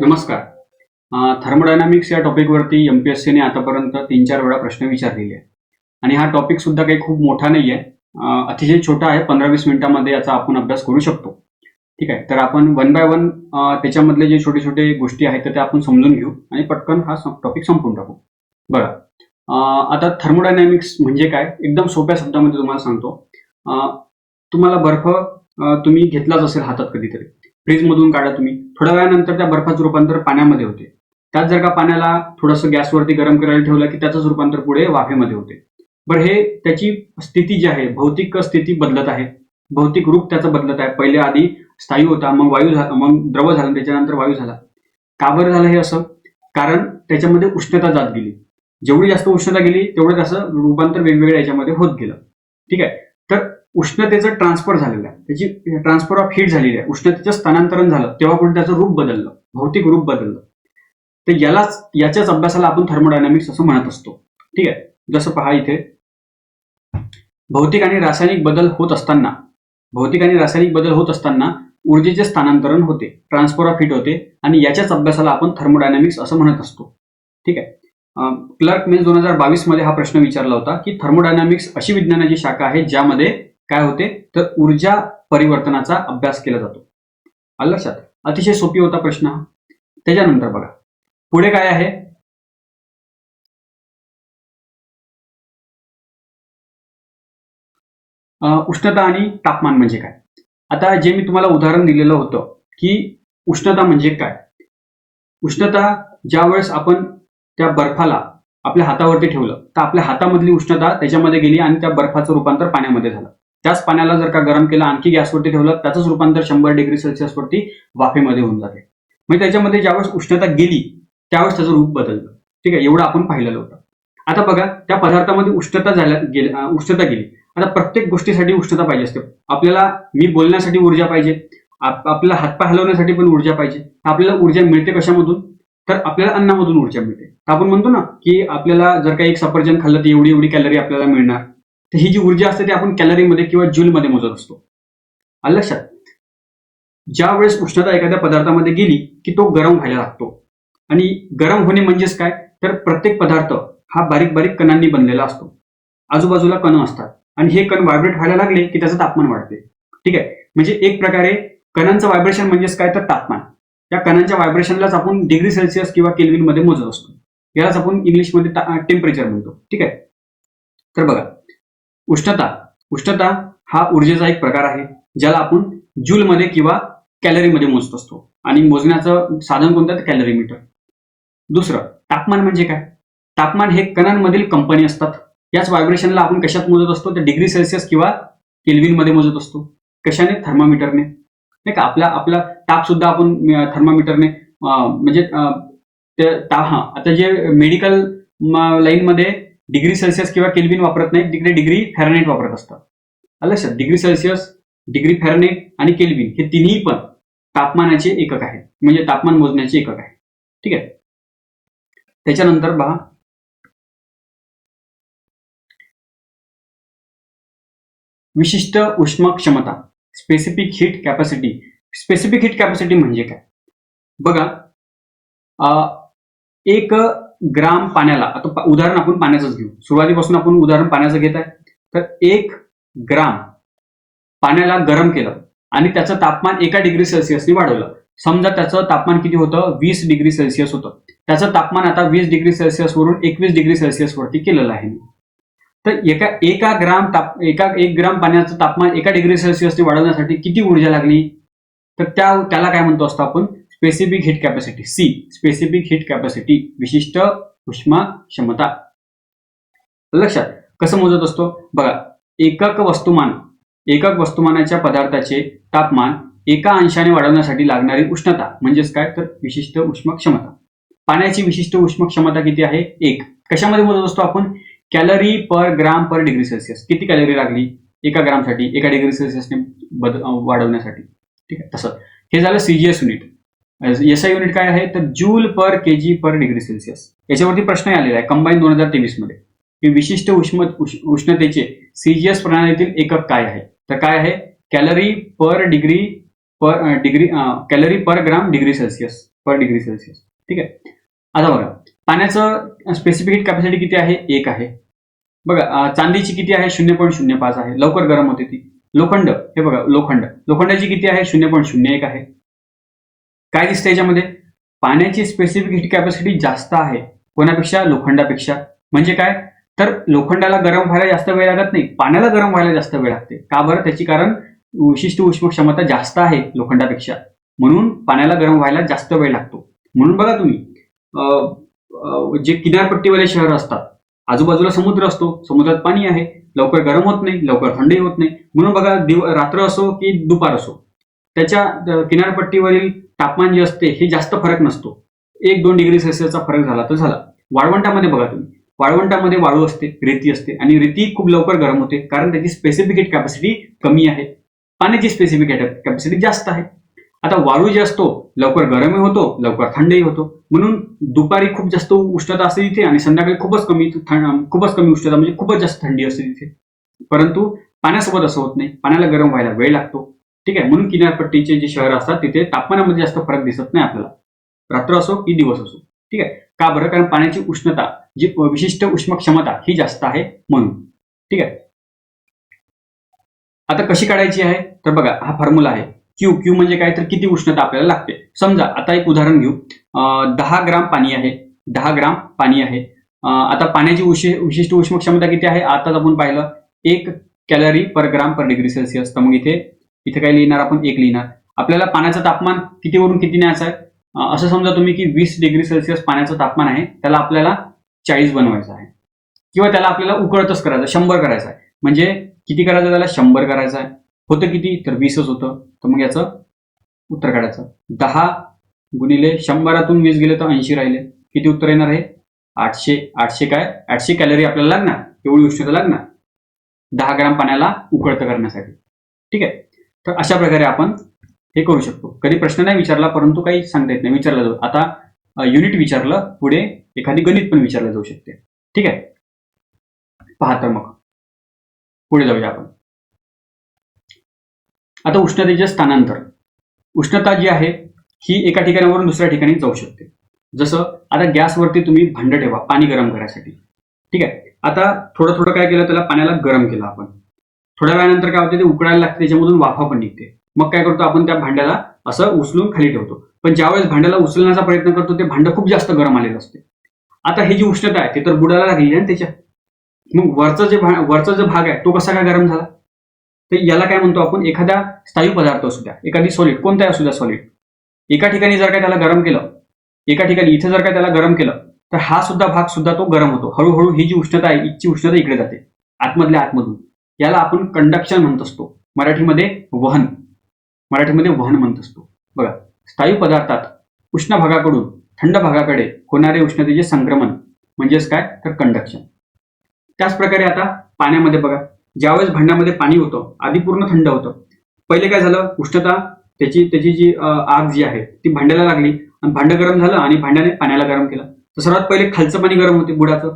नमस्कार. थर्मोडायनामिक्स या टॉपिकवरती M P S सीने आतापर्यंत तीन चार वेळा प्रश्न विचारलेले आणि हा टॉपिक सुद्धा काही खूप मोठा नाही आहे अतिशय छोटा आहे. पंधरा वीस मिनिटांमध्ये याचा आपण अभ्यास करू शकतो. ठीक आहे. तर आपण वन बाय वन त्याच्यामधले जे छोटे छोटे गोष्टी आहेत तर त्या आपण समजून घेऊ आणि पटकन हा टॉपिक संपवून टाकू. बघा आता थर्मोडायनॅमिक्स म्हणजे काय? एकदम सोप्या शब्दामध्ये तुम्हाला सांगतो. तुम्हाला बर्फ तुम्ही घेतलाच असेल हातात कधीतरी. फ्रीजमधून काढा तुम्ही. थोड्या वेळानंतर त्या बर्फाचं रूपांतर पाण्यामध्ये होते. त्यात जर का पाण्याला थोडंसं गॅसवरती गरम करायला ठेवलं की त्याचंच रूपांतर पुढे वाफेमध्ये होते. बरं हे त्याची स्थिती जी आहे भौतिक स्थिती बदलत आहे. भौतिक रूप त्याचं बदलत आहे. पहिले आधी स्थायू होता मग वायू झाला मग द्रव झाला त्याच्यानंतर वायू झाला. का बरं झालं हे असं? कारण त्याच्यामध्ये उष्णता जात गेली. जेवढी जास्त उष्णता गेली तेवढं त्याचं रूपांतर वेगवेगळ्या याच्यामध्ये होत गेलं. ठीक आहे? उष्णतेचं ट्रान्सफर झालेलं आहे. त्याची ट्रान्सफर ऑफ हीट झालेली आहे. उष्णतेचं स्थानांतरण झालं. तेव्हा कुठे त्याचं रूप बदललं. भौतिक रूप बदललं. तर यालाच याच्याच अभ्यासाला आपण थर्मोडायनामिक्स असं म्हणत असतो. ठीक आहे? जसं पहा इथे. भौतिक आणि रासायनिक बदल होत असताना भौतिक आणि रासायनिक बदल होत असताना ऊर्जेचे स्थानांतरण होते ट्रान्सफर ऑफ हीट होते आणि याच्याच अभ्यासाला आपण थर्मोडायनामिक्स असं म्हणत असतो. ठीक आहे? क्लर्क मेन्स दोन हजार बावीसमध्ये हा प्रश्न विचारला होता की थर्मोडायनामिक्स अशी विज्ञानाची शाखा आहे ज्यामध्ये काय होते? तर ऊर्जा परिवर्तनाचा अभ्यास केला जातो. आलं लक्षात? अतिशय सोपी होता प्रश्न. हा त्याच्यानंतर बघा. पुढे काय आहे? उष्णता आणि तापमान म्हणजे काय? आता जे मी तुम्हाला उदाहरण दिलेलं होतं की उष्णता म्हणजे काय? उष्णता ज्या वेळेस आपण त्या बर्फाला आपल्या हातावरती ठेवलं तर आपल्या हातामधली उष्णता त्याच्यामध्ये गेली आणि त्या बर्फाचं रूपांतर पाण्यामध्ये झालं. त्याच पाण्याला जर का गरम केलं आणखी गॅसवरती ठेवलं त्याचंच रूपांतर शंभर डिग्री सेल्सिअसवरती वाफेमध्ये होऊन जाते. म्हणजे त्याच्यामध्ये ज्यावेळेस उष्णता गेली त्यावेळेस त्याचं रूप बदललं ठीक आहे? एवढं आपण पाहिलेलं होतं. आता बघा त्या पदार्थामध्ये उष्णता झाल्या गेली उष्णता गेली. आता प्रत्येक गोष्टीसाठी उष्णता पाहिजे असते. आपल्याला मी बोलण्यासाठी ऊर्जा पाहिजे. आप- आपल्याला हातपाय हलवण्यासाठी पण ऊर्जा पाहिजे. आपल्याला ऊर्जा मिळते कशामधून? तर आपल्याला अन्नामधून ऊर्जा मिळते. आपण म्हणतो ना की आपल्याला जर का एक सफरचंद खाल्लं तर एवढी एवढी कॅलरी आपल्याला मिळणार. तर ही जी ऊर्जा असते ती आपण कॅलरीमध्ये किंवा जूलमध्ये मोजत असतो. आलं लक्षात ज्या वेळेस उष्णता एखाद्या पदार्थामध्ये गेली की तो गरम व्हायला लागतो. आणि गरम होणे म्हणजेच काय? तर प्रत्येक पदार्थ हा बारीक बारीक कणांनी बनलेला असतो. आजूबाजूला कण असतात. आणि हे कण व्हायब्रेट व्हायला लागले की त्याचं तापमान वाढते. ठीक आहे? म्हणजे एक प्रकारे कणांचं व्हायब्रेशन म्हणजेच काय? तर तापमान. त्या कणांच्या व्हायब्रेशनलाच आपण डिग्री सेल्सिअस किंवा केलविनमध्ये मोजत असतो. यालाच आपण इंग्लिशमध्ये टेम्परेचर म्हणतो. ठीक आहे? तर बघा उष्णता. उष्णता हा ऊर्जेचा एक प्रकार आहे ज्याला आपण जूलमध्ये किंवा कॅलरीमध्ये मोजत असतो. आणि मोजण्याचं साधन कोणतं तर कॅलरीमीटर दुसरं तापमान म्हणजे काय? तापमान हे कणांमधील कंपनी असतात. याच व्हायब्रेशनला आपण कशात मोजत असतो? तर डिग्री सेल्सिअस किंवा केल्विनमध्ये मोजत असतो. कशाने? थर्मामीटरने नाही का? आपला आपला ताप सुद्धा आपण थर्मामीटरने म्हणजे ते ता हा. आता जे मेडिकल लाईनमध्ये डिग्री सेल्सिअस किंवा केल्विन वापरत नाही तिकडे डिग्री फॅरनेट वापरत असतात आलं लक्षात? डिग्री सेल्सिअस डिग्री फॅरनेट आणि केल्विन हे तिन्ही पण तापमानाचे एकक आहेत. म्हणजे तापमान मोजण्याचे एकक आहे ठीक आहे? त्याच्यानंतर पहा. विशिष्ट उष्मा क्षमता specific heat capacity specific heat capacity म्हणजे काय? बघा अं, एक ग्राम पाण्याला आता उदाहरण आपण पाण्याचंच घेऊ. सुरुवातीपासून आपण उदाहरण पाण्याचं घेत आहे. तर एक ग्राम पाण्याला गरम केलं आणि त्याचं तापमान एका डिग्री सेल्सिअसने वाढवलं. समजा त्याचं तापमान किती होतं? वीस डिग्री सेल्सिअस होतं. त्याचं तापमान आता वीस डिग्री सेल्सिअस वरून एकवीस डिग्री सेल्सिअस वरती केलेलं आहे. तर एका एका ग्राम ताप एका एक ग्राम पाण्याचं तापमान एका डिग्री सेल्सिअसने वाढवण्यासाठी किती ऊर्जा लागली? तर त्या त्याला काय म्हणतो असतो आपण? Specific heat capacity C specific heat capacity विशिष्ट उष्मा क्षमता. लक्षात कसं मोजत असतो? बघा एकक वस्तुमान एकक वस्तुमानाच्या पदार्थाचे तापमान एका अंशाने वाढवण्यासाठी लागणारी उष्णता म्हणजेच काय? तर विशिष्ट उष्म क्षमता. पाण्याची विशिष्ट उष्म क्षमता किती आहे? एक. कशामध्ये मोजत असतो आपण? Calorie per gram per degree Celsius. किती कॅलरी लागली? एका ग्रामसाठी एका डिग्री सेल्सिअसने बद वाढवण्यासाठी. ठीक आहे तसं. हे झालं CGS unit S I unit काय आहे? तर joule per K G per degree Celsius याच्यावरती प्रश्न आलेला आहे कंबाईन दोन हजार तेवीसमध्ये. की विशिष्ट उष्म उष्णतेचे सीजीएस प्रणालीतील एकक काय आहे? तर काय आहे? Calorie per degree per degree calorie per gram degree Celsius per degree Celsius ठीक आहे? आता बघा पाण्याचं स्पेसिफिक कॅपॅसिटी किती आहे? एक आहे. बघा चांदीची किती आहे? शून्य पॉईंट शून्य पाच आहे. लवकर गरम होते ती. लोखंड हे बघा लोखंड. लोखंडाची किती आहे? शून्य पॉईंट शून्य एक आहे. काय दिसतं याच्यामध्ये? पाण्याची स्पेसिफिक हीट कॅपॅसिटी जास्त आहे. कोणापेक्षा? लोखंडापेक्षा. म्हणजे काय? तर लोखंडाला गरम व्हायला जास्त वेळ लागत नाही. पाण्याला गरम व्हायला जास्त वेळ लागते. का बरं? त्याची कारण विशिष्ट उष्म क्षमता जास्त आहे लोखंडापेक्षा. म्हणून पाण्याला गरम व्हायला जास्त वेळ लागतो. म्हणून बघा तुम्ही जे किनारपट्टीवाले शहर असतात आजूबाजूला समुद्र असतो. समुद्रात पाणी आहे. लवकर गरम होत नाही लवकर थंडही होत नाही. म्हणून बघा दिव रात्र असो की दुपार असो. त्याच्या किनारपट्टीवरील तापमान जे असते हे जास्त फरक नसतो. एक दोन डिग्री सेल्सिअसचा फरक झाला तर झाला. वाळवंटामध्ये बघा तुम्ही. वाळवंटामध्ये वाळू असते रेती असते आणि रेती खूप लवकर गरम होते कारण त्याची स्पेसिफिकेट कॅपॅसिटी कमी आहे. पाण्याची स्पेसिफिक कॅपॅसिटी जास्त आहे. आता वाळू जे असतो लवकर गरमही होतो लवकर थंडही होतो. म्हणून दुपारी खूप जास्त उष्णता असते तिथे आणि संध्याकाळी खूपच कमी खूपच कमी उष्णता म्हणजे खूपच जास्त थंडी असते तिथे. परंतु पाण्यासोबत असं होत नाही. पाण्याला गरम व्हायला वेळ लागतो. ठीक आहे? म्हणून किनारपट्टीचे जे शहर असतात तिथे तापमानामध्ये जास्त फरक दिसत नाही आपल्याला. रात्र असो की दिवस असो. ठीक आहे? का बरं? कारण पाण्याची उष्णता जी विशिष्ट उष्म क्षमता ही जास्त आहे म्हणून. ठीक आहे? आता कशी काढायची आहे? तर बघा हा फॉर्म्युला आहे. क्यू क्यू म्हणजे काय? तर किती उष्णता आपल्याला लागते? समजा आता एक उदाहरण घेऊ. दहा ग्राम पाणी आहे. दहा ग्राम पाणी आहे. आता पाण्याची उशी विशिष्ट उष्म क्षमता किती आहे? आताच आपण पाहिलं. एक calorie per gram per degree Celsius. तर मग इथे इथे काय लिहिणार आपण? एक लिहिणार. आपल्याला पाण्याचं तापमान कितीवरून किती न्यायचं आहे? असं समजा तुम्ही की वीस डिग्री सेल्सिअस पाण्याचं तापमान आहे त्याला आपल्याला चाळीस बनवायचं आहे. किंवा त्याला आपल्याला उकळतच करायचं शंभर करायचं आहे. म्हणजे किती करायचं? त्याला शंभर करायचं आहे. होतं किती? तर वीसच होतं. तर मग याचं उत्तर काढायचं. दहा गुणिले शंभरातून वीस गेले तर ऐंशी राहिले. किती उत्तर येणार आहे? आठशे. आठशे काय? आठशे कॅलरी आपल्याला लागणार. एवढी उष्णता लागणार. दहा ग्राम पाण्याला उकळतं करण्यासाठी. ठीक आहे? तर अशा प्रकारे आपण हे करू शकतो. कधी प्रश्न नाही विचारला परंतु काही सांगता येत नाही. विचारला जाऊ. आता युनिट विचारलं पुढे एखादी गणित पण विचारलं जाऊ शकते. ठीक आहे? पहा तर मग. पुढे जाऊया आपण. आता उष्णतेचे स्थानांतर. उष्णता जी आहे ही एका ठिकाणावरून दुसऱ्या ठिकाणी जाऊ शकते. जसं आता गॅसवरती तुम्ही भांड ठेवा पाणी गरम करायसाठी. ठीक आहे? आता थोडं थोडं काय केलं? त्याला पाण्याला गरम केलं आपण. थोड्या वेळानंतर काय होते ते उकळायला लागते त्याच्यामधून वाफा पण निघते. मग काय करतो आपण त्या भांड्याला असं उचलून खाली ठेवतो. पण ज्यावेळेस भांड्याला उचलण्याचा प्रयत्न करतो ते भांडं खूप जास्त गरम आलेलं असते. आता ही जी उष्णता आहे ते तर बुडायला लागली ना त्याच्या. मग वरचा जे भा वरचा जो भाग आहे तो कसा काय गरम झाला? तर याला काय म्हणतो आपण एखादा स्थायू पदार्थ असू द्या एखादी सॉलिड कोणताही असू द्या सॉलिड एका ठिकाणी जर काय त्याला गरम केलं एका ठिकाणी इथे जर काय त्याला गरम केलं तर हा सुद्धा भाग सुद्धा तो गरम होतो. हळूहळू ही जी उष्णता आहे इथची उष्णता इकडे जाते आतमधल्या आतमधून. याला आपण कंडक्शन म्हणत असतो. मराठीमध्ये वहन. मराठीमध्ये वहन म्हणत असतो. बघा स्थायू पदार्थात उष्ण भागाकडून थंड भागाकडे होणारे उष्णतेचे संक्रमण म्हणजेच काय? तर कंडक्शन त्याच प्रकारे आता पाण्यामध्ये बघा ज्यावेळेस भांड्यामध्ये पाणी होतं आधी पूर्ण थंड होतं. पहिले काय झालं? उष्णता त्याची त्याची जी आग जी आहे ती भांड्याला लागली आणि भांडं गरम झालं आणि भांड्याने पाण्याला गरम केलं. तर सर्वात पहिले खालचं पाणी गरम होते बुडाचं.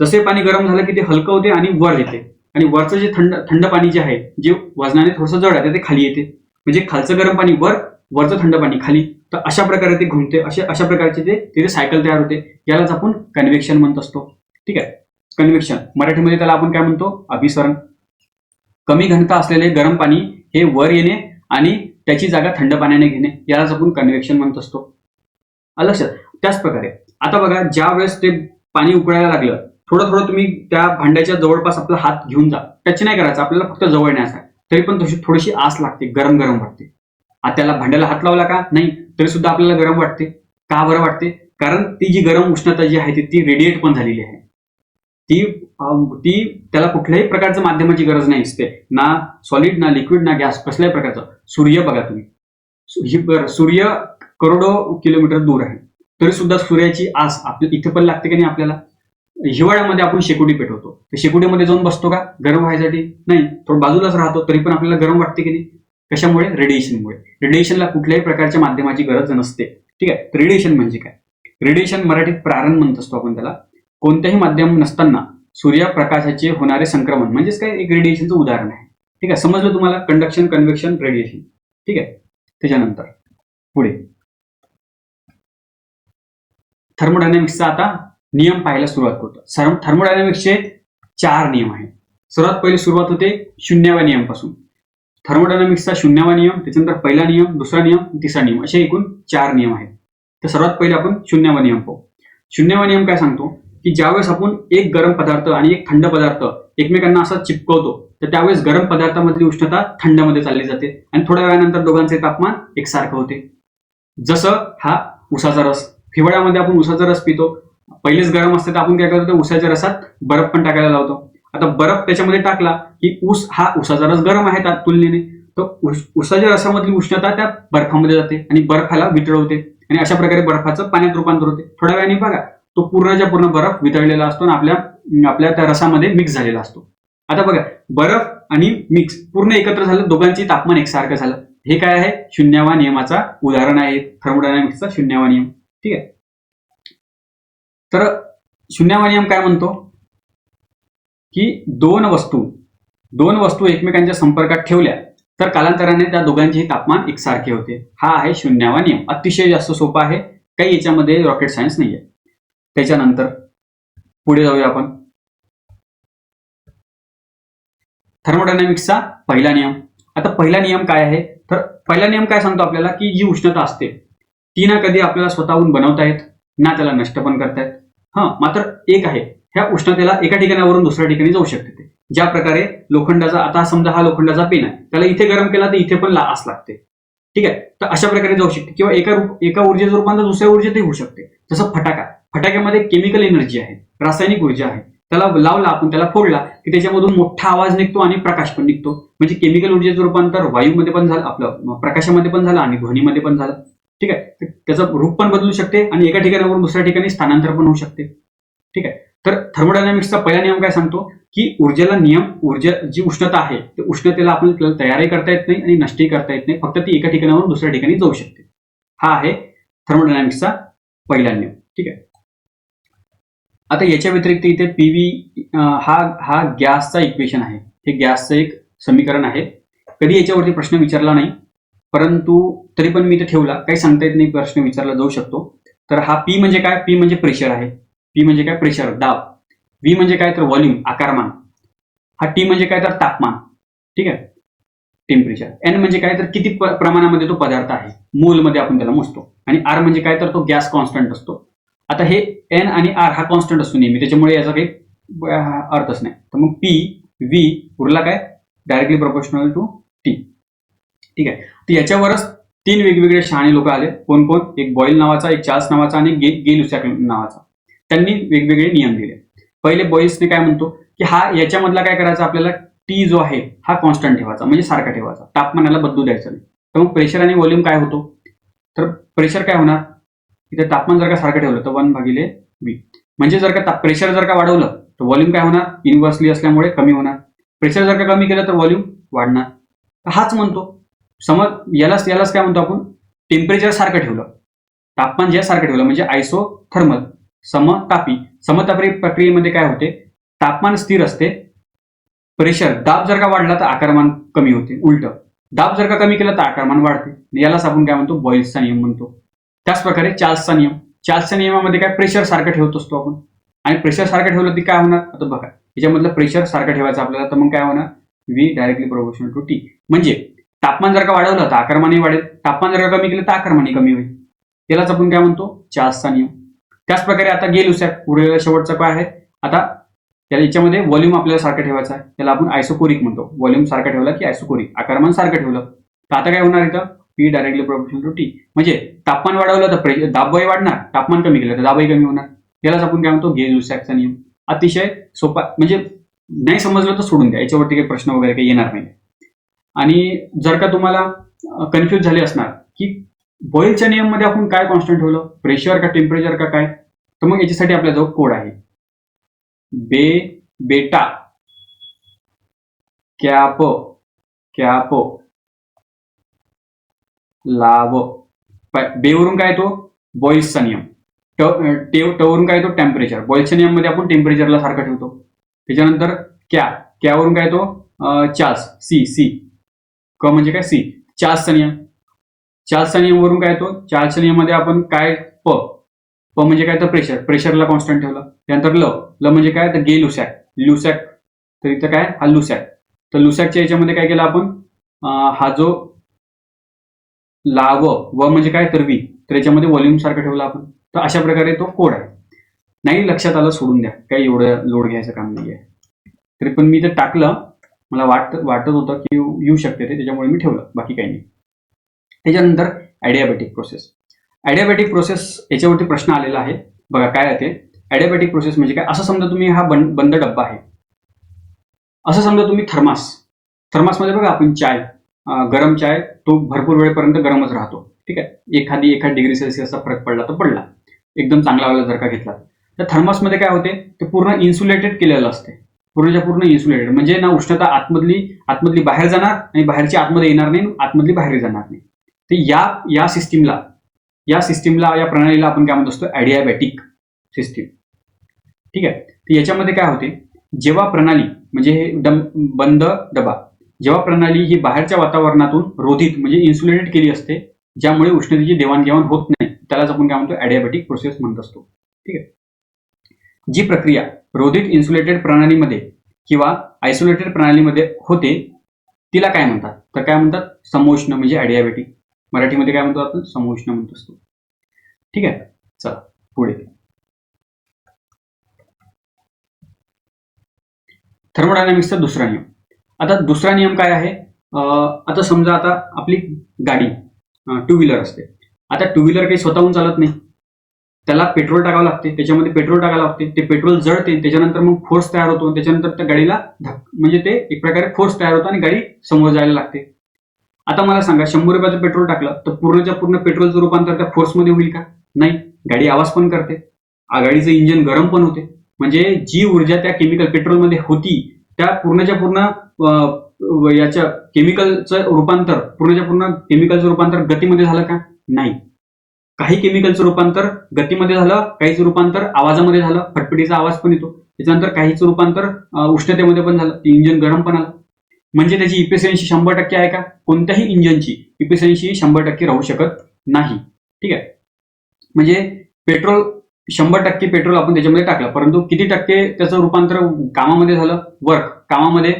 जसे पाणी गरम झालं की ते हलकं होते आणि वर येते. आणि वरचं जे थंड थंड पाणी जे आहे जे वजनाने थोडंसं जड आहे ते खाली येते. म्हणजे खालचं गरम पाणी वर वरचं थंड पाणी खाली. तर अशा प्रकारे ते घुमते असे अशा प्रकारचे ते तिथे सायकल तयार होते यालाच आपण कन्व्हेक्शन म्हणत असतो. ठीक आहे? कन्व्हेक्शन मराठीमध्ये त्याला आपण काय म्हणतो? अभिसरण. कमी घनता असलेले गरम पाणी हे वर येणे आणि त्याची जागा थंड पाण्याने घेणे यालाच आपण कन्व्हेक्शन म्हणत असतो. लक्षात. त्याच प्रकारे आता बघा ज्या वेळेस ते पाणी उकळायला लागलं थोडं थोडं तुम्ही त्या भांड्याच्या जवळपास आपला हात घेऊन जा. टच नाही करायचा आपल्याला फक्त जवळ न्यायचा तरी पण तशी थोडीशी आस लागते गरम गरम वाटते. आता त्याला भांड्याला हात लावला का? नाही. तरी सुद्धा आपल्याला गरम वाटते. का बरं वाटते? कारण ती जी गरम उष्णता जी आहे ती- ती रेडिएट पण झालेली आहे. ती ती त्याला कुठल्याही प्रकारचं माध्यमाची गरज नाही असते ना सॉलिड ना लिक्विड ना गॅस कसल्याही प्रकारचं. सूर्य बघा तुम्ही. ही सूर्य करोडो किलोमीटर दूर आहे. तरी सुद्धा सूर्याची आस आपल्या इथे पण लागते की नाही आपल्याला? हिवाळ्यामध्ये आपण शेकोटी पेटवतो. शेकुटीमध्ये शेकोटीमध्ये जाऊन बसतो का? गरम व्हायसाठी? नाही. थोडं बाजूलाच राहतो तरी पण आपल्याला गरम वाटते की नाही? कशामुळे? रेडिएशनमुळे रेडिएशनला कुठल्याही प्रकारच्या माध्यमाची गरज नसते. ठीक आहे? रेडिएशन म्हणजे काय? रेडिएशन मराठीत प्रारण म्हणत असतो आपण त्याला. कोणत्याही माध्यम नसताना सूर्यप्रकाशाचे होणारे संक्रमण म्हणजेच काय? एक रेडिएशनचं उदाहरण आहे. ठीक आहे? समजलं तुम्हाला? कंडक्शन कन्व्हेक्शन रेडिएशन ठीक आहे? त्याच्यानंतर पुढे. थर्मोडायनामिक्सचा आता नियम पाहायला सुरुवात करतो. सर्व थर्मोडायनामिक्सचे चार नियम आहेत. सर्वात पहिले सुरुवात होते शून्याव्या नियमपासून. थर्मोडायनामिक्सचा शून्यावा नियम त्याच्यानंतर पहिला नियम दुसरा नियम तिसरा नियम असे एकूण चार नियम आहेत. तर सर्वात पहिले आपण शून्यावा नियम पाहू. शून्यावा नियम काय सांगतो? की ज्यावेळेस आपण एक गरम पदार्थ आणि एक थंड पदार्थ एकमेकांना असा चिपकवतो तर त्यावेळेस गरम पदार्थामधली उष्णता थंडमध्ये चालली जाते आणि थोड्या वेळानंतर दोघांचे तापमान एकसारखं होते. जसं हा उसाचा रस. हिवाळ्यामध्ये आपण उसाचा रस पितो पहिलेच गरम असते तर आपण काय करतो उसाच्या रसात बर्फ पण टाकायला लावतो. आता बर्फ त्याच्यामध्ये टाकला की ऊस हा उसाचा रस गरम आहे त्या तुलनेने. तर उसाच्या रसामधली उष्णता त्या बर्फामध्ये जाते आणि बर्फाला वितळवते आणि अशा प्रकारे बर्फाचं पाण्यात रूपांतर होते. थोड्या वेळाने बघा तो पूर्णच्या पूर्ण बर्फ वितळलेला असतो आणि आपल्या आपल्या त्या रसामध्ये मिक्स झालेला असतो. आता बघा बर्फ आणि मिक्स पूर्ण एकत्र झालं दोघांची तापमान एकसारखं झालं. हे काय आहे? शून्यावा नियमाचा उदाहरण आहे. थर्मोडायनामिक्सचा शून्यावा नियम. ठीक आहे? तर शून्यावा नियम काय म्हणतो? की दोन वस्तू दोन वस्तू एकमेकांच्या संपर्कात ठेवल्या तर कालांतराने त्या दोघांचेही तापमान एकसारखे होते. हा आहे शून्यावा नियम. अतिशय जास्त सोपा आहे. काही याच्यामध्ये रॉकेट सायन्स नाही आहे त्याच्यानंतर पुढे जाऊया आपण. थर्मोडायनामिक्सचा पहिला नियम. आता पहिला नियम काय आहे? तर पहिला नियम काय सांगतो आपल्याला? की जी उष्णता असते ती ना कधी आपल्याला स्वतःहून बनवता येत ना त्याला नष्ट पण करतायत हा मात्र एक आहे. ह्या उष्णतेला एका ठिकाणावरून दुसऱ्या ठिकाणी जाऊ शकते ते. ज्या प्रकारे लोखंडाचा आता समजा हा लोखंडाचा पेन आहे त्याला इथे गरम केला तर इथे पण लास लागते. ठीक आहे? तर अशा प्रकारे जाऊ शकते. किंवा एका रूप एका ऊर्जेचं रूपांतर दुसऱ्या ऊर्जेतही होऊ शकते. जसं फटाका. फटाक्यामध्ये केमिकल एनर्जी आहे रासायनिक ऊर्जा आहे. त्याला लावला आपण त्याला फोडला की त्याच्यामधून मोठा आवाज निघतो आणि प्रकाश पण निघतो. म्हणजे केमिकल ऊर्जेचं रूपांतर वायूमध्ये पण झालं आपलं प्रकाशामध्ये पण झालं आणि ध्वनीमध्ये पण झालं. ठीक आहे? त्याचं रूप पण बदलू शकते आणि एका ठिकाणावरून दुसऱ्या ठिकाणी स्थानांतर पण होऊ शकते. ठीक आहे? तर थर्मोडायनामिक्सचा पहिला नियम काय सांगतो? की ऊर्जेला नियम ऊर्जा जी उष्णता आहे त्या उष्णतेला आपण आपल्याला तयारही करता येत नाही आणि नष्टही करता येत नाही. फक्त ती एका ठिकाणावरून दुसऱ्या ठिकाणी जाऊ शकते. हा आहे थर्मोडायनामिक्सचा पहिला नियम. ठीक आहे? आता याच्या व्यतिरिक्त इथे पीव्ही हा हा गॅसचा इक्वेशन आहे. हे गॅसचं एक समीकरण आहे. कधी याच्यावरती प्रश्न विचारला नाही? परंतु तरी पण मी ते ठेवला. काही सांगता येत नाही प्रश्न विचारला जाऊ शकतो. तर हा पी म्हणजे काय? पी म्हणजे प्रेशर आहे. पी म्हणजे काय? प्रेशर दाब. व्ही म्हणजे काय? तर व्हॉल्यूम आकारमान हा टी म्हणजे काय? तर तापमान. ठीक आहे? टेम्परेचर एन म्हणजे काय? तर किती प्रमाणामध्ये तो पदार्थ आहे. मोलमध्ये आपण त्याला मोजतो. आणि आर म्हणजे काय? तर तो गॅस कॉन्स्टंट असतो. आता हे एन आणि आर हा कॉन्स्टंट असतो नेहमी. त्याच्यामुळे याचा काही अर्थच नाही. तर मग पी व्ही उरला काय? डायरेक्टली प्रोपोर्शनल टू टी ठीक आहे. तर याच्यावरच तीन वेगवेगळे शहाणे लोक आले. कोण कोण? एक बॉईल नावाचा एक चार्ल्स नावाचा आणि गे गेलुसॅक नावाचा. त्यांनी वेगवेगळे नियम दिले. पहिले बॉईल्सने काय म्हणतो? की हा याच्यामधला काय करायचा आपल्याला? टी जो आहे हा कॉन्स्टंट ठेवायचा म्हणजे सारखा ठेवायचा. तापमानाला बदलू द्यायचं नाही. तर मग प्रेशर आणि व्हॉल्यूम काय होतो? तर प्रेशर काय होणार? इथे तापमान जर का सारखं ठेवलं तर वन भागिले व्ही म्हणजे जर का प्रेशर जर का वाढवलं तर व्हॉल्यूम काय होणार? इन्व्हर्सली असल्यामुळे कमी होणार. प्रेशर जर का कमी केलं तर व्हॉल्यूम वाढणार. तर हाच म्हणतो. समज यालाच यालाच काय म्हणतो आपण? टेम्परेचर सारखं ठेवलं. तापमान जे सारखं ठेवलं म्हणजे आयसो थर्मल समतापी. समतापी प्रक्रियेमध्ये काय होते? तापमान स्थिर असते. प्रेशर दाब जर का वाढला तर आकारमान कमी होते. उलट. दाब जर का कमी केला तर आकारमान वाढते. यालाच आपण काय म्हणतो? बॉईल्सचा नियम म्हणतो. त्याच प्रकारे चार्ल्सचा नियम. चार्ल्सच्या नियमामध्ये काय? प्रेशर सारखं ठेवत असतो आपण. आणि प्रेशर सारखं ठेवलं तर काय होणार? आता बघा. याच्यामधलं प्रेशर सारखं ठेवायचं आपल्याला तर मग काय होणार? V directly proportional to T म्हणजे तापमान जर का वाढवलं तर आकारमानही वाढेल. तापमान जर का कमी केलं तर आकारमानही कमी होईल. यालाच आपण काय म्हणतो? चार्जचा नियम. त्याच प्रकारे आता गेलुसॅक उरलेला शेवटचा काय आहे. आता त्याला याच्यामध्ये व्हॉल्यूम आपल्याला सारखं ठेवायचा आहे. त्याला आपण आयसोकोरिक म्हणतो. व्हॉल्यूम सारखं ठेवला की आयसोकोरिक आकारमान सारखं ठेवलं. तर आता काय होणार इथं? P directly proportional to T म्हणजे तापमान वाढवलं तर प्रेशर दाबही वाढणार. तापमान कमी केलं तर दाबही कमी होणार. यालाच आपण काय म्हणतो? गेलुसॅकचा नियम. अतिशय सोपा म्हणजे नाही समजलं तर सोडून द्या. याच्यावरती काही प्रश्न वगैरे काही येणार नाही आणि जर का तुम्हाला कन्फ्युज झाले असणार की बॉईलच्या नियममध्ये आपण काय कॉन्स्टंट ठेवलं? प्रेशर का टेम्परेचर का काय? तर मग याच्यासाठी आपल्याजवळ कोड आहे. बे बेटा कॅप कॅप लाव. बेवरून काय तो बॉईल्सचा नियम. ट टेव टवरून काय तो टेम्परेचर बॉईल्सच्या नियममध्ये आपण टेम्परेचरला सारखं ठेवतो. त्याच्यानंतर क्या क्यावरून काय तो अं, सी सी क म्हणजे काय? सी. चार्ल्सचा नियम चार्ल्सच्या नियमवरून काय येतो? चार्ल्सच्या नियममध्ये आपण काय? प. प म्हणजे काय? तर प्रेशर प्रेशरला कॉन्स्टंट ठेवलं. त्यानंतर ल. ल म्हणजे काय? तर गे लुसॅक. लुसॅक तर इथं काय? हा लुसॅक. तर लुसॅकच्या याच्यामध्ये काय केलं आपण? हा जो लाव व म्हणजे काय? तर वी. तर याच्यामध्ये व्हॉल्यूम सारखं ठेवलं आपण. तर अशा प्रकारे तो कोड आहे. नाही लक्षात आलं सोडून द्या. काही एवढं लोड घ्यायचं काम नाही आहे तरी पण मी ते टाकलं. मला वाटत वाटत होतं की येऊ शकते ते त्याच्यामुळे मी ठेवलं बाकी काही नाही. त्याच्यानंतर ॲडियाबॅटिक प्रोसेस ॲडियाबॅटिक प्रोसेस याच्यावरती प्रश्न आलेला आहे. बघा काय आहे ते? ॲडियाबॅटिक प्रोसेस म्हणजे काय? असं समजा तुम्ही हा बंद बंद डब्बा आहे. असं समजा तुम्ही थर्मास. थर्मासमध्ये बघा आपण चाय गरम चाय तो भरपूर वेळेपर्यंत गरमच राहतो. ठीक आहे? एखादी एखाद डिग्री सेल्सिअसचा फरक पडला तर पडला. एकदम चांगला वाला जर का घेतला. तर थर्मासमध्ये काय होते? ते पूर्ण इन्सुलेटेड केलेलं असते. पूर्णच्या पूर्ण इन्सुलेटेड म्हणजे ना उष्णता आतमधली आतमधली बाहेर जाणार आणि बाहेरची आतमध्ये येणार नाही आतमधली बाहेर जाणार नाही. तर या या सिस्टीमला या सिस्टीमला या प्रणालीला आपण काय म्हणत असतो? ॲडियाबॅटिक सिस्टीम ठीक आहे? तर याच्यामध्ये काय होते? जेव्हा प्रणाली म्हणजे हे डम बंद डबा जेव्हा प्रणाली ही बाहेरच्या वातावरणातून रोधित म्हणजे इन्सुलेटेड केली असते ज्यामुळे उष्णतेची देवाणघेवाण होत नाही त्यालाच आपण काय म्हणतो? ॲडियाबॅटिक प्रोसेस म्हणत असतो. ठीक आहे? जी प्रक्रिया रोधित इन्सुलेटेड प्रणालीमध्ये किंवा आयसोलेटेड प्रणालीमध्ये होते तिला काय म्हणतात? तर काय म्हणतात? समोष्ण म्हणजे ॲडियाबॅटिक मराठीमध्ये काय म्हणतो आपण? समोष्ण म्हणत असतो. ठीक आहे? चला पुढे. थर्मोडायनामिक्सचा दुसरा नियम. आता दुसरा नियम काय आहे? आता समजा आता आपली गाडी टू व्हीलर असते. आता टू व्हीलर काही स्वतःहून चालत नाही. त्याला पेट्रोल टाकावं लागते त्याच्यामध्ये पेट्रोल टाकावं लागते ते पेट्रोल जळते त्याच्यानंतर मग फोर्स तयार होतो त्याच्यानंतर त्या गाडीला धक म्हणजे ते एक प्रकारे फोर्स तयार होतो आणि गाडी समोर जायला लागते. आता मला सांगा शंभर रुपयाचं पेट्रोल टाकलं तर पूर्णच्या पूर्ण पेट्रोलचं रूपांतर त्या फोर्समध्ये होईल का? नाही गाडी आवाज पण करते. आ, गाडीचं इंजिन गरम पण होते. म्हणजे जी ऊर्जा त्या केमिकल पेट्रोलमध्ये होती त्या पूर्णच्या पूर्ण याच्या केमिकलचं रूपांतर पूर्णच्या पूर्ण केमिकलचं रूपांतर गतीमध्ये झालं का? नाही. काही केमिकलचं रूपांतर गतीमध्ये झालं काहीचं रूपांतर आवाजामध्ये झालं फटफटीचा आवाज पण येतो. त्याच्यानंतर काहीचं रूपांतर उष्णतेमध्ये पण झालं इंजिन गरम पण आलं. म्हणजे त्याची इफिशियन्सी शंभर टक्के आहे का? कोणत्याही इंजिनची इफिशियन्सी शंभर टक्के राहू शकत नाही. ठीक आहे? म्हणजे पेट्रोल शंभर टक्के पेट्रोल आपण त्याच्यामध्ये टाकलं. परंतु किती टक्के त्याचं रूपांतर कामामध्ये झालं? वर्क कामामध्ये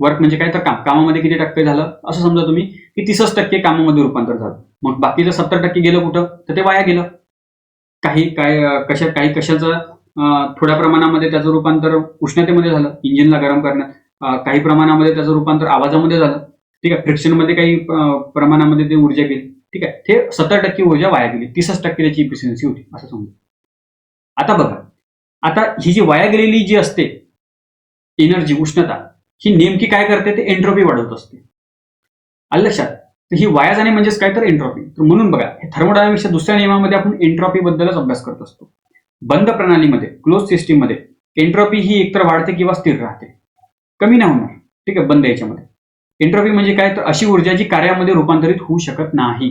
वर्क म्हणजे काय तर काम. कामामध्ये किती टक्के झालं? असं समजा तुम्ही की तीसच टक्के कामामध्ये रूपांतर झालं. मग बाकीचं सत्तर टक्के गेलं कुठं? तर ते वाया गेलं. काही काय कशा काही कशाचं थोड्या प्रमाणामध्ये त्याचं रूपांतर उष्णतेमध्ये झालं इंजिनला गरम करण्यात काही प्रमाणामध्ये त्याचं रूपांतर आवाजामध्ये झालं. ठीक आहे फ्रिक्शनमध्ये काही प्रमाणामध्ये ते ऊर्जा गेली. ठीक आहे ते सत्तर टक्के ऊर्जा वाया गेली. तीसच टक्के त्याची इफिशियन्सी होती असं समजू. आता बघा आता ही जी वाया गेलेली जी असते एनर्जी उष्णता ही नेमकी काय करते? ते एंट्रोपी वाढवत असते. आलं लक्षात? तर ही वाया जाणे म्हणजेच काय तर एंट्रॉपी तर म्हणून बघा हे थर्मोडायनामिक्सच्या दुसऱ्या नियमामध्ये आपण एंट्रॉपी बद्दलच अभ्यास करत असतो. बंद प्रणालीमध्ये क्लोज सिस्टीममध्ये एंट्रॉपी ही एकतर वाढते किंवा स्थिर राहते. कमी नाही होणार ठीक आहे बंद याच्यामध्ये. एंट्रॉपी म्हणजे काय? तर अशी ऊर्जा जी कार्यामध्ये रूपांतरित होऊ शकत नाही.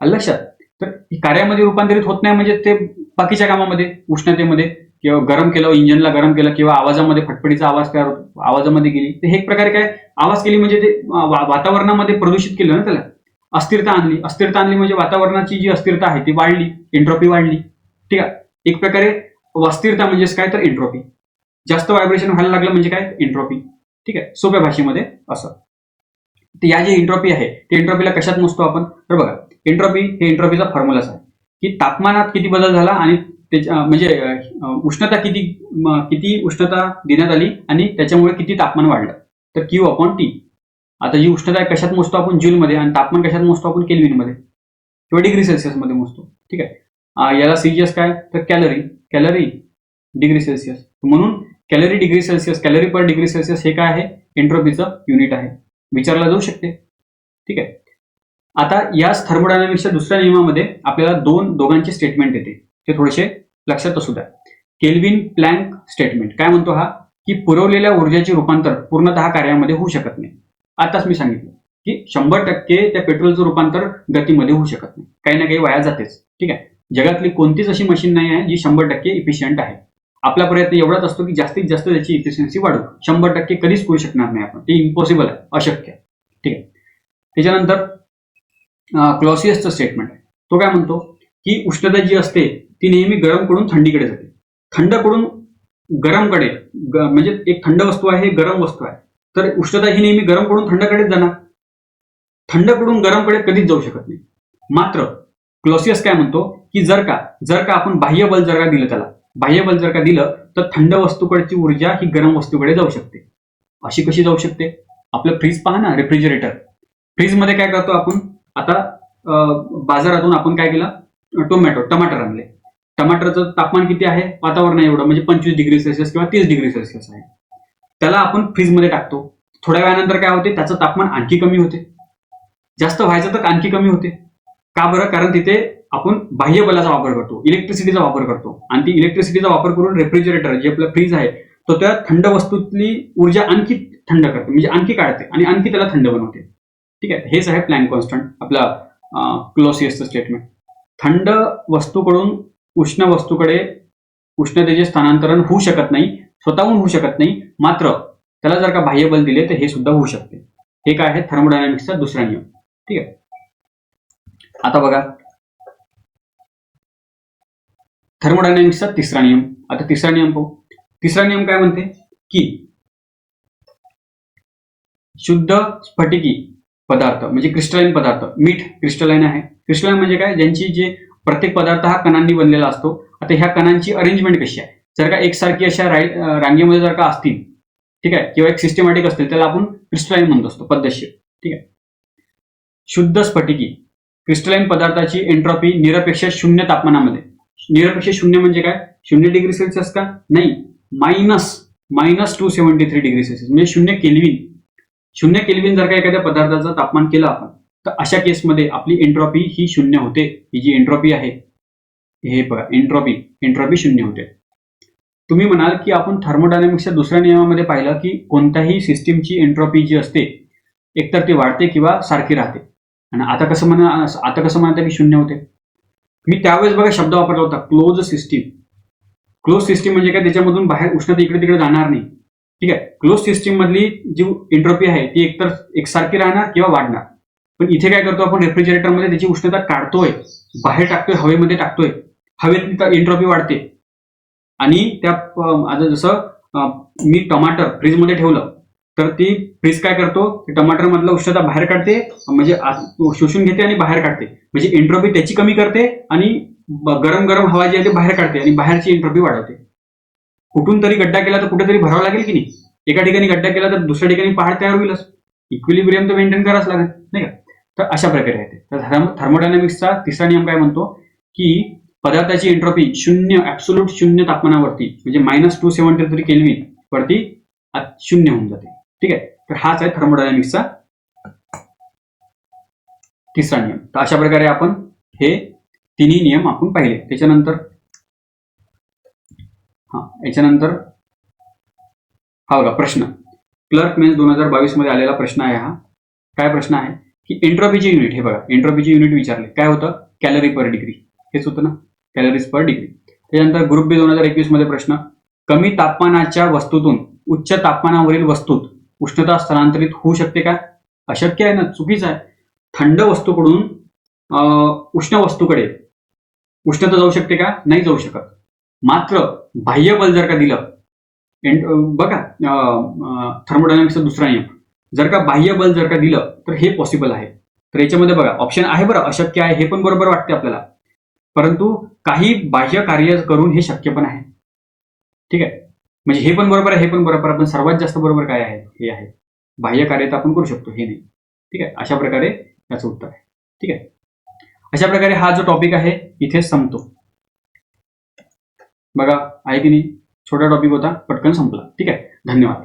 लक्षात? तर कार्यामध्ये रूपांतरित होत नाही म्हणजे ते बाकीच्या कामामध्ये उष्णतेमध्ये किंवा गरम केलं इंजिनला गरम केलं किंवा आवाजामध्ये फटफटीचा आवाज तयार आवाजामध्ये गेली तर हे एक प्रकारे काय आवाज केली म्हणजे ते वातावरणामध्ये प्रदूषित केलं ना त्याला? अस्थिरता आणली. अस्थिरता आणली म्हणजे वातावरणाची जी अस्थिरता आहे ती वाढली एन्ट्रॉपी वाढली. ठीक आहे? एक प्रकारे अस्थिरता म्हणजेच काय? तर एन्ट्रॉपी. जास्त व्हायब्रेशन व्हायला लागलं म्हणजे काय? एन्ट्रॉपी. ठीक आहे? सोप्या भाषेमध्ये असं. तर या जे एंट्रॉपी आहे ते एंट्रॉपीला कशात मोजतो आपण? तर बघा एन्ट्रॉपी हे एन्ट्रॉपीचा फॉर्म्युलाच आहे. की तापमानात किती बदल झाला आणि म्हणजे उष्णता किती किती उष्णता देण्यात आली आणि त्याच्यामुळे किती तापमान वाढलं? तर क्यू अपॉन टी आता जी उष्णता आहे कशात मोजतो आपण? जूलमध्ये. आणि तापमान कशात मोजतो आपण? केल्विनमध्ये. किंवा डिग्री सेल्सिअसमध्ये मोजतो. ठीक आहे? याला सीजीएस काय? तर कॅलरी. Calorie degree Celsius. म्हणून calorie degree Celsius calorie per degree Celsius हे काय आहे? एंट्रोपीचं युनिट आहे. विचारला जाऊ शकते. ठीक आहे? आता याच थर्मोडायनामिक्सच्या दुसऱ्या नियमामध्ये आपल्याला दोन दोघांचे स्टेटमेंट येते. ते थोडेसे लक्षात असू द्या. Kelvin Planck statement. काय म्हणतो हा? की पुरवलेल्या ऊर्जेचे रूपांतर पूर्णतः कार्यामध्ये होऊ शकत नाही. आताच मी सांगितलं की शंभर टक्के त्या पेट्रोलचं रूपांतर गतीमध्ये होऊ शकत नाही. काही ना काही वाया जातेच. ठीक आहे? जगातली कोणतीच अशी मशीन नाही आहे जी शंभर टक्के इफिशियंट आहे. आपला प्रयत्न एवढाच असतो की जास्तीत जास्त त्याची इफिशियन्सी वाढवू शंभर टक्के कधीच करू शकणार नाही आपण. ते इम्पॉसिबल आहे. अशक्य आहे. ठीक आहे? त्याच्यानंतर क्लॉसियसचं स्टेटमेंट आहे. तो काय म्हणतो? की उष्णता जी असते ती नेहमी गरमकडून थंडीकडे जाते. थंडकडून गरमकडे म्हणजे एक थंड वस्तू आहे गरम वस्तू आहे. तर उष्णता ही नेहमी गरमकडून थंडकडेच जाणार. थंडकडून गरमकडे कधीच जाऊ शकत नाही. मात्र क्लॉसियस काय म्हणतो की जर का जर का आपण बाह्य बल जर का दिलं त्याला बाह्य बल जर का दिलं तर थंड वस्तूकडची ऊर्जा ही गरम वस्तूकडे जाऊ शकते. अशी कशी जाऊ शकते? आपलं फ्रीज पहा ना रेफ्रिजरेटर. फ्रीजमध्ये काय करतो आपण? आता बाजारातून आपण काय केलं? टोमॅटो टमाटर आणले. टमाटरचं तापमान किती आहे? वातावरण एवढं. म्हणजे पंचवीस डिग्री सेल्सिअस किंवा तीस डिग्री सेल्सिअस आहे. त्याला आपण फ्रीजमध्ये टाकतो. थोड्या वेळानंतर काय होते? त्याचं तापमान आणखी कमी होते. जास्त व्हायचं तर आणखी कमी होते. का बरं? कारण तिथे आपण बाह्य बलाचा वापर करतो. इलेक्ट्रिसिटीचा वापर करतो. आणि ती इलेक्ट्रिसिटीचा वापर करून रेफ्रिजरेटर जे आपलं फ्रीज आहे तो त्या थंड वस्तूतली ऊर्जा आणखी थंड करते. म्हणजे आणखी काढते आणि आणखी त्याला थंड बनवते. ठीक आहे? हेच आहे प्लॅन कॉन्स्टंट आपला क्लोसियसचं स्टेटमेंट थंड वस्तूकडून उष्ण वस्तूकडे उष्णतेचे स्थानांतरण होऊ शकत नाही स्वतःहून होऊ शकत नाही मात्र त्याला जर का बाह्य बल दिले तर हे सुद्धा होऊ शकते. हे काय आहे थर्मोडायनामिक्सचा दुसरा नियम. ठीक आहे? आता बघा. थर्मोडायनामिक्सचा तिसरा नियम. आता तिसरा नियम पाहू. तिसरा नियम काय म्हणते? की शुद्ध स्फटिकी पदार्थ म्हणजे क्रिस्टलाईन पदार्थ मीठ क्रिस्टलाईन आहे. क्रिस्टलाईन म्हणजे काय? ज्यांची जे प्रत्येक पदार्थ हा कणांनी बनलेला असतो. आता ह्या कणांची अरेंजमेंट कशी आहे? जर का एकसारखी अशा राई रांगेमध्ये जर का असतील ठीक आहे किंवा एक सिस्टमॅटिक असतील त्याला आपण क्रिस्टलाईन म्हणत असतो पद्धतशीर ठीक आहे. शुद्ध स्फटिकी क्रिस्टलाईन पदार्थाची एंट्रॉपी निरपेक्ष शून्य तापमानामध्ये. निरपेक्ष शून्य म्हणजे काय? शून्य डिग्री सेल्सिअस का? नाही. Minus minus two seventy three degree Celsius म्हणजे शून्य केल्विन. शून्य केल्विन जर का एखाद्या पदार्थाचं तापमान केलं आपण तर अशा केसमध्ये आपली एन्ट्रॉपी ही शून्य होते. ही जी एन्ट्रॉपी आहे हे बघा एन्ट्रॉपी एन्ट्रॉपी शून्य होते. तुम्ही म्हणाल की आपण थर्मोडायनामिक्सच्या दुसऱ्या नियमामध्ये पाहिलं की कोणत्याही सिस्टीमची एन्ट्रॉपी जी असते एकतर ती वाढते किंवा सारखी राहते. आणि आता कसं म्हणा आता कसं म्हणता की शून्य होते. मी त्यावेळेस बघा शब्द वापरला होता क्लोज सिस्टीम क्लोज सिस्टीम म्हणजे काय? त्याच्यामधून बाहेर उष्णता इकडे तिकडे जाणार नाही. ठीक आहे? क्लोज सिस्टीम मधली जी एन्ट्रॉपी आहे ती एकतर एकसारखी राहणार किंवा वाढणार. पण इथे काय करतो आपण? रेफ्रिजरेटरमध्ये त्याची उष्णता काढतोय. बाहेर टाकतोय हवेमध्ये टाकतोय. हवेत एन्ट्रॉपी वाढते. आणि त्या आता जसं मी टमाटर फ्रीजमध्ये ठेवलं तर ती फ्रीज काय करतो? टमाटरमधलं उष्णता बाहेर काढते म्हणजे शोषून घेते आणि बाहेर काढते. म्हणजे एन्ट्रॉपी त्याची कमी करते आणि गरम गरम हवा जी आहे ती बाहेर काढते आणि बाहेरची एन्ट्रॉपी वाढवते. कुठून तरी गड्डा केला तर कुठेतरी भरावा लागेल की नाही? एका ठिकाणी गड्डा केला तर दुसऱ्या ठिकाणी पहाड तयार होईलच. इक्विलिब्रियम तर मेंटेन करावंच लागेल नाही का? तर अशा प्रकारे आहे ते. तर थर्म- थर्मोडायनामिक्सचा तिसरा नियम काय म्हणतो? की पदार्थाची एंट्रोपी शून्य ऍब्सोल्यूट शून्य तापमानावरती म्हणजे minus two seventy three Kelvin वरती शून्य होऊन जाते. ठीक आहे? तर हाच आहे थर्मोडायनामिक्सचा तिसरा नियम. तर अशा प्रकारे आपण हे तिन्ही नियम आपण पाहिले. त्याच्यानंतर हा याच्यानंतर हा बघा प्रश्न. क्लर्क मेन्स दोन हजार बावीसमध्ये आलेला प्रश्न आहे हा. काय प्रश्न आहे? की एन्ट्रॉपीचे युनिट हे बघा एन्ट्रॉपीचे युनिट विचारले. काय होतं? कॅलरी पर डिग्री हेच होतं ना? कॅलरीज पर डिग्री त्याच्यानंतर ग्रुप बी दोन हजार एकवीसमध्ये प्रश्न कमी तापमानाच्या वस्तूतून उच्च तापमानावरील वस्तूत उष्णता स्थलांतरित होऊ शकते का? अशक्य आहे ना? चुकीचं आहे. थंड वस्तूकडून उष्ण वस्तूकडे उष्णता जाऊ शकते का? नाही जाऊ शकत. मात्र बाह्य बल जर का दिलं एंड बघा थर्मोडायनामिक्सचा दुसरा नियम. जर का बाह्य बल जर का दिलं तर हे पॉसिबल आहे. तर याच्यामध्ये बघा ऑप्शन आहे बरं अशक्य आहे हे पण बरोबर वाटते आपल्याला. परंतु काही बाह्य कार्य करून हे शक्य पण आहे. ठीक आहे? म्हणजे हे पण बरोबर आहे हे पण बरोबर आहे सर्वात जास्त बरोबर काय आहे? हे आहे. बाह्य कार्य तर आपण करू शकतो हे नाही. ठीक आहे? अशा प्रकारे याचं उत्तर आहे. ठीक आहे? अशा प्रकारे हा जो टॉपिक आहे इथे संपतो. बघा आहे की नाही? छोटा टॉपिक होता पटकन संपला. ठीक आहे? धन्यवाद.